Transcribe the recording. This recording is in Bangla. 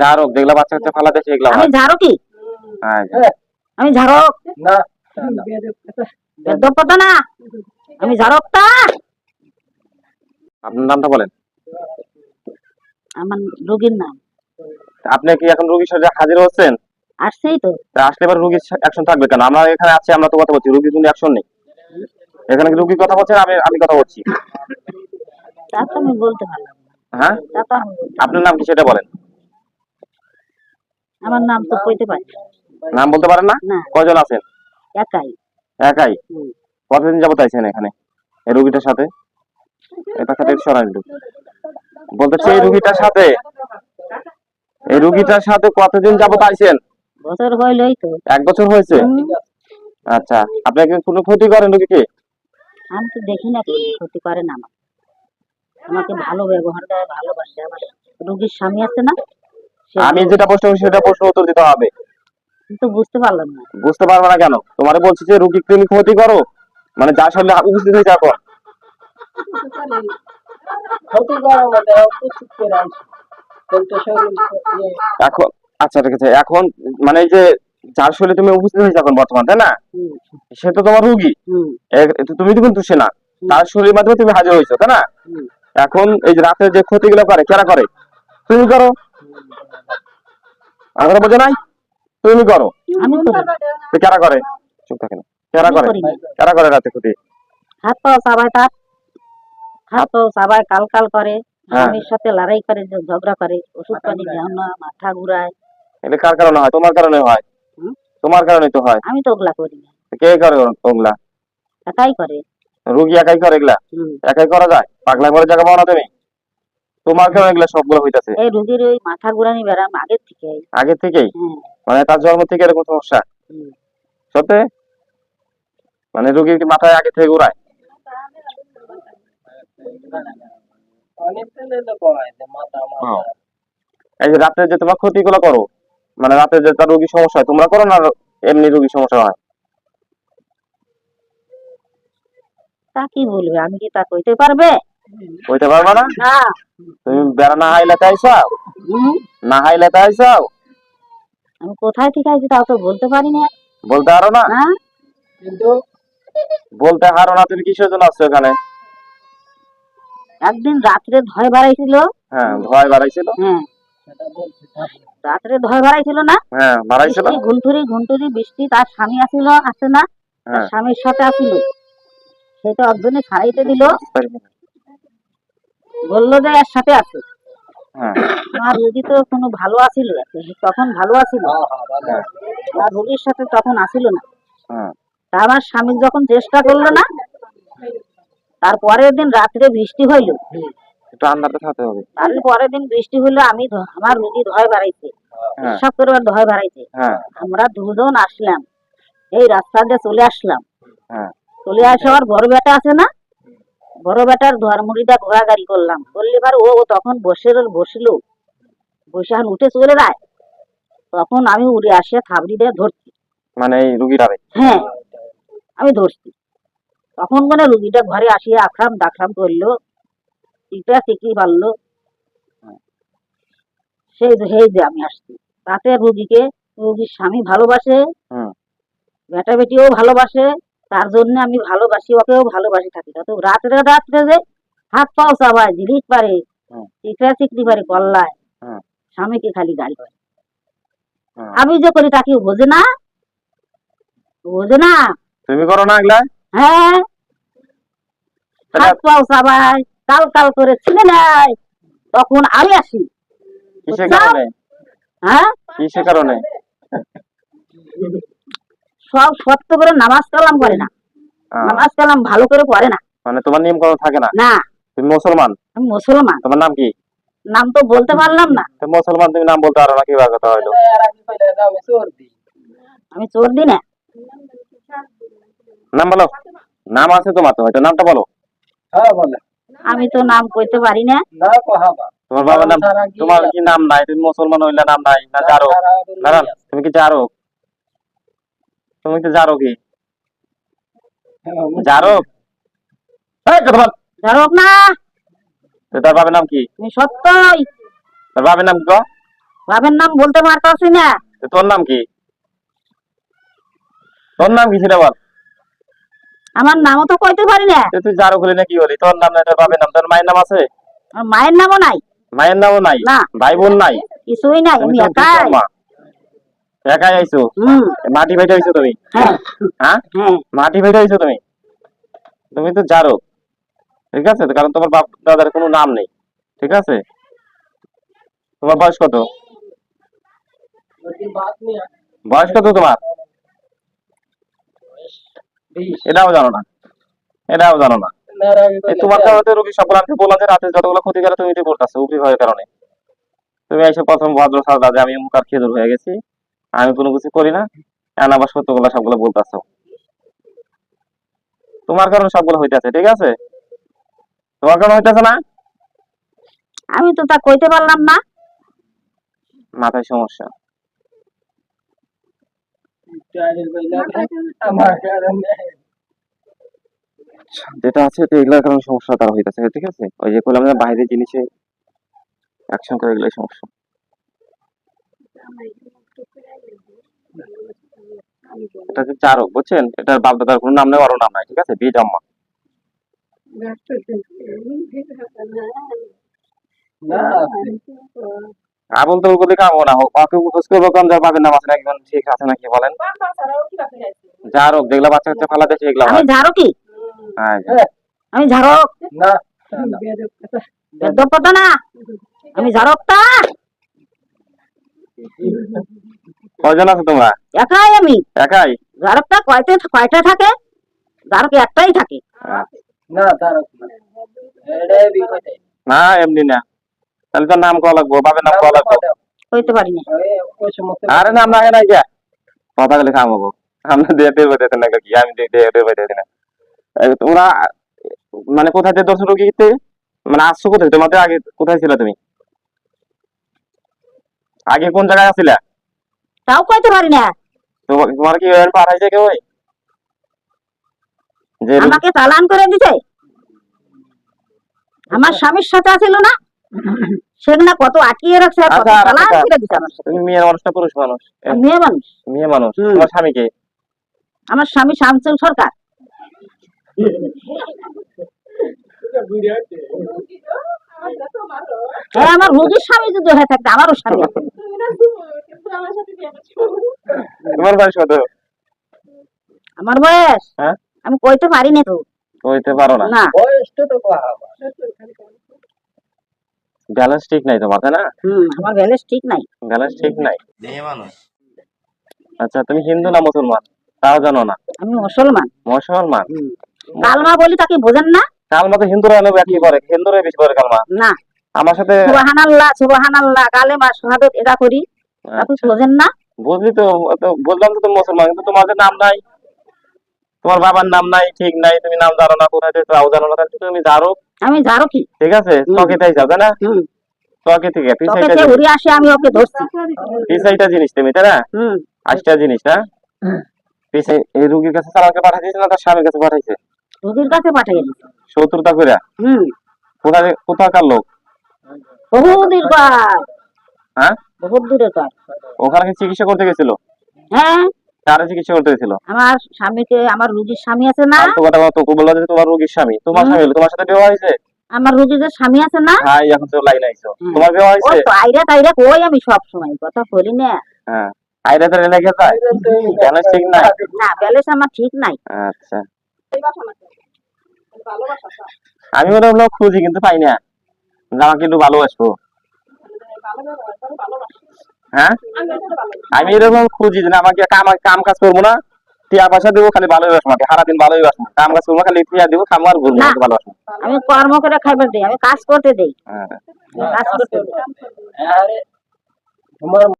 জারক যেগুলা বাচ্চা কাচ্চা ফালা দেশে এগুলা আমি ঝাড়ো কি হ্যাঁ আমি ঝাড়ক? না। না? আমি ঝাড়কটা? আপনার নামটা বলেন। আমার রোগীর নাম। আপনি কি এখন রোগীর সাথে হাজির হচ্ছেন? আসছেই তো। আসলে এবার রোগীর অ্যাকশন থাকবে কেন? আমরা এখানে আছি আমরা তো কথা বলছি রোগীর কোনো অ্যাকশন নেই। এখানে কি রোগী কথা বলছেন আমি আমি কথা বলছি। তা তো আমি বলতে পারলাম হ্যাঁ? তা তো আপনার নাম কি সেটা বলেন। আমার নাম তো কইতে পারি নাম বলতে পারেন না? কয়জন আছেন? একাই। একাই? কতদিন যাবত আইছেন এখানে? এই রোগীটার সাথে? এই পাখাটা একটু সরাই দিন বলতেছি এই রোগীটার সাথে। এই রোগীটার সাথে কতদিন যাবত আইছেন? বছর হইলই তো। এক বছর হয়েছে? আচ্ছা আপনি কি কোনো ক্ষতি করেন রোগীকে? আমি তো দেখি না কি ক্ষতি করে না আমার আমাকে ভালো ব্যবহার দেয় ভালোবাসে। আমার রোগীর স্বামী আছে না আমি যেটা প্রশ্ন করছি সেটা প্রশ্ন উত্তর দিতে হবে। আমি তো বুঝতে পারলাম না। বুঝতে পারবে না কেন? তোমারে বলছি যে রুগী তুমি ক্ষতি করো। মানে যার সামনে উপস্থিত মানে কিন্তু শরীর ইয়ে, এখন আচ্ছা ঠিক আছে। এখন মানে যে যার শরীরে তুমি উপস্থিত হয়েছে এখন বর্তমান তাই না? সে তো তোমার রুগী। তুমি তো কিন্তু সে না তার শরীরের মাধ্যমে তুমি হাজির হয়েছো তাই না? এখন এই যে রাতে যে ক্ষতিগুলো করে কেরা করে? তুমি করো। আমরা বোঝে নাই? তুমি করো। আমি করি কেরা করে? চুপ কেরা আমি করে? করি কেরা করে রাতে ক্ষতি হাত তার। হাত কাল কাল করে। হ্যাঁ। স্বামীর সাথে লড়াই করে ঝগড়া করে। ওষুধ পানি না মাথা ঘুরায়। এটা কার কারণে হয়? তোমার কারণে হয়। তোমার কারণে তো হয়। আমি তো ওগুলা করি না। কে করে ওগুলা? একাই করে। রুগী একাই করে এগুলা? একাই করা যায়? পাগলা করে জায়গা পাও না তুমি? তোমার কারণে এগুলা সবগুলো হইতাছে? এই রুগীর ওই মাথা ঘুরানি আগের থেকে আগে থেকেই? হ্যাঁ। মানে তার জন্ম থেকে এরকম সমস্যা? সত্যি? মানে রুগীর কি মাথায় আগে থেকে ঘুরায়? অনেক ছেলে তো কয় যে মাথা মাথা। এই যে রাতে যে তোমার ক্ষতিগুলো করো মানে রাতে যে তার রুগীর সমস্যা হয় তোমরা করো না এমনি রুগীর সমস্যা হয়? তা কি বলবে? আমি কি তা কইতে পারবে? পারবে না? না তুমি বেড়া না হাইলাতে আইসাও না হাইলাতে আইসাও আমি কোথায় আছি তাও তো বলতে পারি না। বলতে পারো না? কিন্তু বলতে হারো না তুমি কিসের জন্য আসছো এখানে? একদিন রাত্রে ধয় বাড়াইছিল। হ্যাঁ ভয় বাড়াইছিল। হ্যাঁ। পারি। রাত্রে ধয় বাড়াইছিল না? হ্যাঁ বাড়াইছিল। বৃষ্টি, ঘুন্টুরি ঘুন্টুরি বৃষ্টি তার স্বামী আসিল আছে না। হ্যাঁ। স্বামীর সাথে আসিল। সেটা একজনে ছাড়াইতে দিল। বলল যে এর সাথে আছে। হ্যাঁ। আমার রুগী তো কোনো ভালো আসিল তখন ভালো আসিল। হ্যাঁ হ্যাঁ আর রুগীর সাথে তখন আসিল না। আমার স্বামী যখন চেষ্টা করল না তারপরের দিন রাত্রে বৃষ্টি হইল। হবে। তার পরের দিন বৃষ্টি হইল আমি আমার রুগী ধয় বাড়াইছে। সব করে ধয় বাড়াইছে। আমরা দুজন আসলাম। এই রাস্তা দিয়ে চলে আসলাম। চলে আসে আমার বড় বেটা আছে না বড় বেটার ধর্মরিটা ঘোরাগাড়ি করলাম। করলে এবার ও তখন বসে বসল। বসে এখন উঠে চলে যায়। তখন আমি উড়ে আসিয়া থাবড়ি দিয়ে ধরছি। মানে হ্যাঁ আমি ধরছি। তখন মানে রুগীটা ঘরে আসিয়া আখরাম ডাকরাম করল চিটা চিকি পারল সেই সেই যে আমি আসছি। তাতে রুগীকে রুগীর স্বামী ভালোবাসে বেটা বেটিও ভালোবাসে তার জন্য আমি ভালোবাসি ওকেও ভালোবাসি থাকি। তো রাত্রে রাত্রে যে হাত পাও চাবায় জিনিস পারে চিকরা চিকরি পারে কল্লায়। স্বামীকে খালি গালি করে আমি যে করি তাকে বোঝে না? বোঝে না? তুমি করো না এগুলা? হ্যাঁ। হাত পাও চাবায় কাল কাল করে ছিনে নেয়। তখন আমি আসি। কিসের কারণে? হ্যাঁ? কিসের কারণে? সব সত্য করে নামাজ কালাম করে না। নামাজ কালাম ভালো করে পড়ে না। মানে তোমার নিয়ম কানুন থাকে না? না। তুমি মুসলমান? আমি মুসলমান। তোমার নাম কি? নাম তো বলতে পারলাম না। তো মুসলমান তুমি নাম বলতে পারো না কি কথা আমি চোর দিই আমি চোর দি না। নাম বলো। নাম আছে তোমার তো হয়তো নামটা বলো। হ্যাঁ বলে। আমি তো নাম কইতে পারি না। না কহাবা তোমার বাবার নাম কি তোমার কি নাম নাই? তুমি মুসলমান হইলে নাম নাই না জারো তুমি কি জারো তুমি কি জারো কি হ্যাঁ, জারো এই কথা বল। ধরক না। তো তার বাবার নাম কি? সত্যই। তার বাবার নাম কি? বাবার নাম বলতে পারতাছি না। তোর নাম কি? তোর নাম কি সেটা বল? আমার নামও তো কইতে পারি না। তুই জারো খুলি না কি হলি? তোর নাম নাই তোর বাবার নাম তোর মায়ের নাম আছে? মায়ের নামও নাই। মায়ের নামও নাই? না। ভাই বোন নাই? কিছুই নাই আমি একাই। একাই আইছো? মাটি ভাইটা আইছো তুমি? হ্যাঁ।, হ্যাঁ? মাটি ভাইটা আইছো তুমি? তুমি তো জারো ঠিক আছে? কারণ তোমার বাপ দাদার কোনো নাম নেই ঠিক আছে? তোমার বয়স কত? বয়স কত তোমার? এটাও জানো না। এটাও জানো না। তোমার কারণে রোগী সকল আমি বলাতে রাতে যতগুলো ক্ষতি করে তুমি করতেছো উপরি ভয়ের কারণে। তুমি এসে প্রথম ভদ্র সাজা যে আমি মুখ আর খেদুর হয়ে গেছি। আমি কোনো কিছু করি না। আনাবাস আবার সত্যগুলো সবগুলো বলতেছ তোমার কারণে সবগুলো হইতেছে ঠিক আছে? তোমার কারণে হইতেছে না? আমি তো তা কইতে পারলাম না। মাথায় সমস্যা। যেটা আছে এগুলোর কারণে সমস্যা তারা হইতেছে ঠিক আছে? ওই যে করলাম না বাইরের জিনিসে অ্যাকশন করে এগুলোই সমস্যা। হচ্ছে চারক বুঝছেন? এটার বাপ দাদার কোনো নাম নেই ওরও নাম নাই ঠিক আছে? বিয়ে জম্মা ना আবল তো কাম না হোক ওকে খোঁজ করব কোন যার বাপের নাম আছে না একজন ঠিক আছে নাকি বলেন? হোক দেখলা বাচ্চা কাচ্চা ফালা দেখে এগুলা আমি হয়। ঝাড়ো কি? হ্যাঁ আমি ঝাড়ক? ना না। আমি ঝাড়কটা। কয়জন আছো তোমরা? একাই আমি। একাই? কয়তে কয়টা থাকে একটাই থাকে। না না এমনি না। তাহলে তো নাম কওয়া লাগবো নাম লাগবো। কইতে পারি না। আরে নাম লাগে না কথা গেলে কাম হব। আমরা দিয়ে দেবো দিতে না কি আমি দেবো না তোমরা মানে কোথায় থেকে দর্শন রোগীতে মানে আসছো কোথায়? তোমাদের আগে কোথায় ছিল তুমি? আগে কোন জায়গায় আছিলা তাও কইতে পারি না। তোমার তোমার কি ওই পাঠাইছে কেউ ওই? যে আমাকে চালান করে দিছে। আমার স্বামীর সাথে ছিল না। সেখানে কত আটকিয়ে রাখছে আচ্ছা, চালান আচ্ছা। করে দিছে আমার সাথে। তুমি মেয়ে মানুষ না পুরুষ মানুষ? মেয়ে মানুষ? মেয়ে মানুষ। তোমার স্বামীকে? আমার স্বামী শামসুল সরকার। হ্যাঁ আমার রোগীর স্বামী যদি হয়ে থাকতো আমারও স্বামী। তোমার বয়স কত? আমার বয়স? হ্যাঁ? আমি কইতে পারি না তো। কইতে পারো না। না। বয়স তো তো ব্যালেন্স ঠিক নাই তোমার না? হুম আমার ব্যালেন্স ঠিক নাই। ব্যালেন্স ঠিক নাই। দেহে মানুষ। আচ্ছা তুমি হিন্দু না মুসলমান? তাও জানো না। আমি মুসলমান। মুসলমান? কালমা বলি তাকে বোঝেন না? কালমা তো হিন্দুরা অনেক একই করে? হিন্দুরা বেশি করে কালমা। না। আমার সাথে সুবহানাল্লাহ সুবহানাল্লাহ কালেমা শাহাদাত এটা করি। আপনি আচ্ছা, বোঝেন না? বুঝলি তো বললাম তো মুসলমান কিন্তু তোমাদের নাম নাই তোমার বাবার নাম নাই ঠিক নাই তুমি নাম জানো না কোথায় তাও জানো না তুমি জানো। আমি কি? ঠিক আছে চকে তাই তাই না? চকে তোকে পিছাইটা জিনিস। আসে আমি ওকে ধরছি। পিছাইটা জিনিস তুমি তাই না? আটটা জিনিস না? পিছাই এই রুগীর কাছে চালানকে পাঠাইছে না তার স্বামীর কাছে পাঠাইছে? রোগীর কাছে পাঠিয়ে শত্রুতা করে হুম। কোথায় কোথাকার লোক? বহুদিন পর। হ্যাঁ? বহুত দূরে পর ওখানে কি চিকিৎসা করতে গেছিল? হ্যাঁ। কারে চিকিৎসা করতে গেছিল? আমার স্বামীকে আমার রুগীর স্বামী আছে না? তো কথা তোকে বলল যে তোমার রোগীর স্বামী। তোমার। স্বামী তোমার সাথে বিবাহ হয়েছে? আমার রুগীদের স্বামী আছে না? হ্যাঁ এখন তো লাইন আইছো। তোমার ওই হয়েছে? তো আইরা টাইরা কই আমি সব সময় কথা বলি না। হ্যাঁ। আইরা তো লেগে যায় ব্যালেন্স ঠিক নাই? না ব্যালেন্স আমার ঠিক নাই। আচ্ছা। আমি হলো খুঁজি কিন্তু পাই না। আমাকে একটু ভালোবাসবো। হ্যাঁ? আমি এরকম খুঁজি না আমাকে কাম কাম কাজ করব না। টিয়া পয়সা দেবো খালি ভালো ভালোই বাসবো সারাদিন ভালোই বাসবো। কাম কাজ করব খালি টিয়া দেবো খাব আর ঘুরবো ভালোবাসবো আমি কর্ম করে খাইবার দিই আমি কাজ করতে দিই। হ্যাঁ। কাজ করতে দিই।